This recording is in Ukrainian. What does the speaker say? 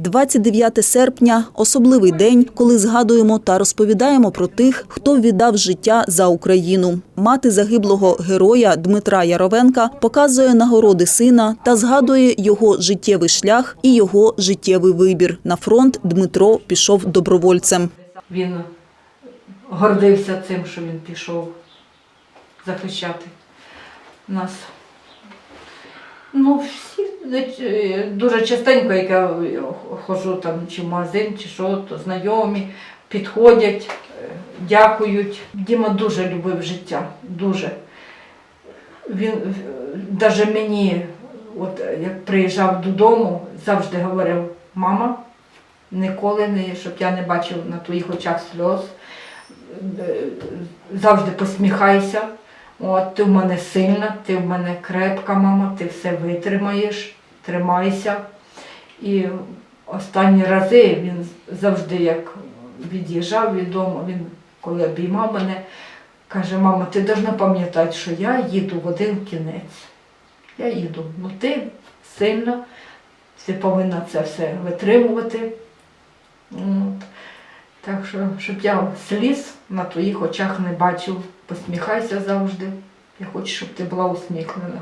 29 серпня – особливий день, коли згадуємо та розповідаємо про тих, хто віддав життя за Україну. Мати загиблого героя Дмитра Яровенка показує нагороди сина та згадує його життєвий шлях і його життєвий вибір. На фронт Дмитро пішов добровольцем. Він гордився цим, що він пішов захищати нас. Ну, всі дуже частенько, як я ходжу там чи в магазин, чи що, то знайомі підходять, дякують. Діма дуже любив життя, дуже. Він навіть мені, от як приїжджав додому, завжди говорив, мама, ніколи не, щоб я не бачив на твоїх очах сльоз. Завжди посміхайся. От, ти в мене сильна, ти в мене крепка, мама, ти все витримаєш, тримайся. І останні рази він завжди, як від'їжджав від він коли обіймав мене, каже, мама, ти повинна пам'ятати, що я їду в один кінець. Я їду, ну ти сильна, ти повинна це все витримувати. Так що, щоб я сліз на твоїх очах не бачив, посміхайся завжди. Я хочу, щоб ти була усміхнена.